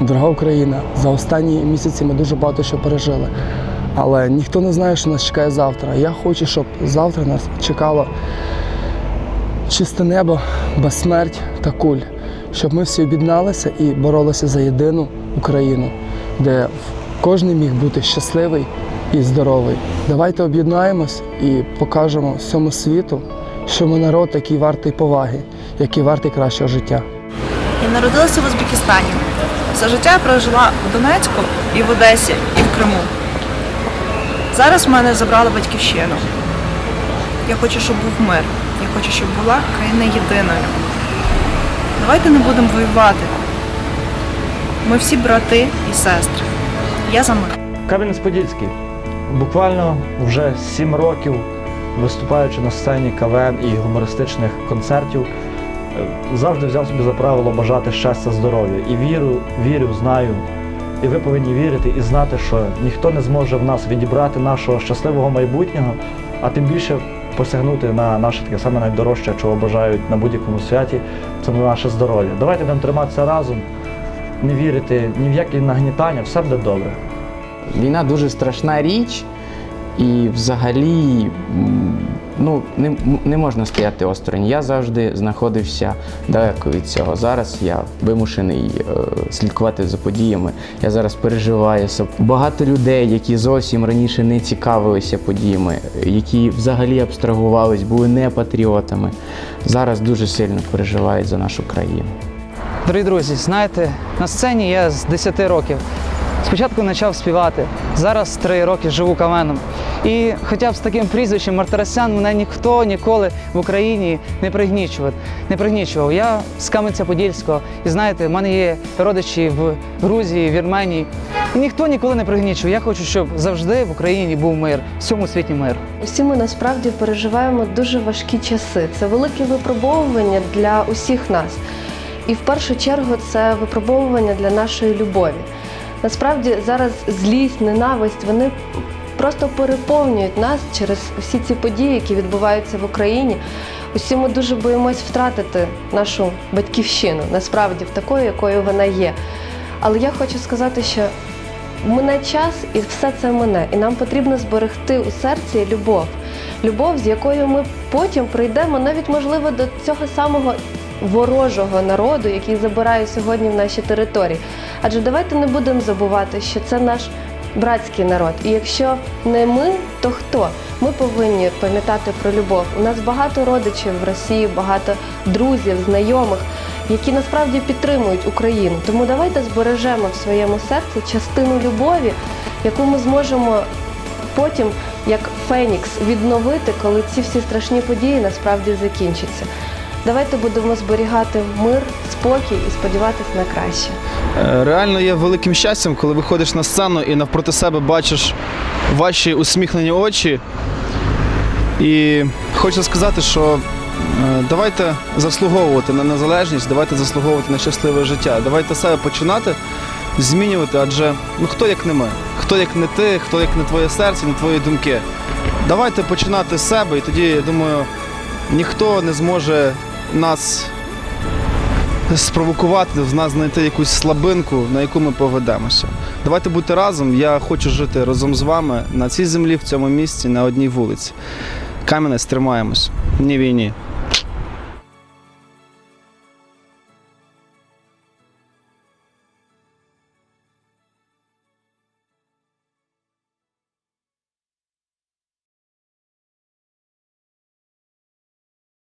дорога Україна. За останні місяці ми дуже багато що пережили. Але ніхто не знає, що нас чекає завтра. Я хочу, щоб завтра нас чекало чисте небо, безсмерть та куль, щоб ми всі об'єдналися і боролися за єдину Україну, де кожен міг бути щасливий і здоровий. Давайте об'єднаємось і покажемо всьому світу, що ми народ, який вартий поваги, який вартий кращого життя. Я народилася в Узбекистані. Все життя прожила в Донецьку і в Одесі, і в Криму. Зараз в мене забрали батьківщину. Я хочу, щоб був мир. Я хочу, щоб була країна єдиною. Давайте не будемо воювати. Ми всі брати і сестри. Я за мир. Кам'янець-Подільський. Буквально вже сім років виступаючи на сцені КВН і гумористичних концертів, завжди взяв собі за правило бажати щастя, здоров'я. І вірю, вірю, знаю. І ви повинні вірити і знати, що ніхто не зможе в нас відібрати нашого щасливого майбутнього, а тим більше посягнути на наше таке саме найдорожче, чого бажають на будь-якому святі, це на наше здоров'я. Давайте будемо триматися разом, не вірити ні в які нагнітання, все буде добре. Війна дуже страшна річ, і взагалі ну, не, не можна стояти осторонь. Я завжди знаходився далеко від цього. Зараз я вимушений е, слідкувати за подіями. Я зараз переживаю. Багато людей, які зовсім раніше не цікавилися подіями, які взагалі абстрагувались, були не патріотами, зараз дуже сильно переживають за нашу країну. Дорогі друзі, знаєте, на сцені я з 10 років. Спочатку почав співати, зараз три роки живу каменом. І хоча б з таким прізвищем Мартиросян мене ніхто ніколи в Україні не пригнічував. Не пригнічував. Я з Кам'янця-Подільського, і знаєте, в мене є родичі в Грузії, Вірменії. І ніхто ніколи не пригнічував. Я хочу, щоб завжди в Україні був мир, в всьому світі мир. Усі ми насправді переживаємо дуже важкі часи. Це велике випробовування для усіх нас. І в першу чергу це випробовування для нашої любові. Насправді зараз злість, ненависть, вони просто переповнюють нас через всі ці події, які відбуваються в Україні. Усі ми дуже боїмось втратити нашу батьківщину, насправді, в такою, якою вона є. Але я хочу сказати, що Мине час і все це мине. І нам потрібно зберегти у серці любов. Любов, з якою ми потім прийдемо навіть можливо до цього самого ворожого народу, який забирає сьогодні в наші території. Адже давайте не будемо забувати, що це наш братський народ. І якщо не ми, то хто? Ми повинні пам'ятати про любов. У нас багато родичів в Росії, багато друзів, знайомих, які насправді підтримують Україну. Тому давайте збережемо в своєму серці частину любові, яку ми зможемо потім, як Фенікс, відновити, коли ці всі страшні події насправді закінчаться. Давайте будемо зберігати мир, спокій і сподіватися на краще. Е, Реально є великим щастям, коли виходиш на сцену і навпроти себе бачиш ваші усміхнені очі. І хочу сказати, що е, давайте заслуговувати на незалежність, давайте заслуговувати на щасливе життя. Давайте себе починати змінювати, адже ну хто як не ми, хто як не ти, хто як не твоє серце, не твої думки. Давайте починати з себе, і тоді, я думаю, ніхто не зможе нас спровокувати, в нас знайти якусь слабинку, на яку ми поведемося. Давайте бути разом. Я хочу жити разом з вами на цій землі, в цьому місці, на одній вулиці. Кам'янець, тримаємось. Ні війні.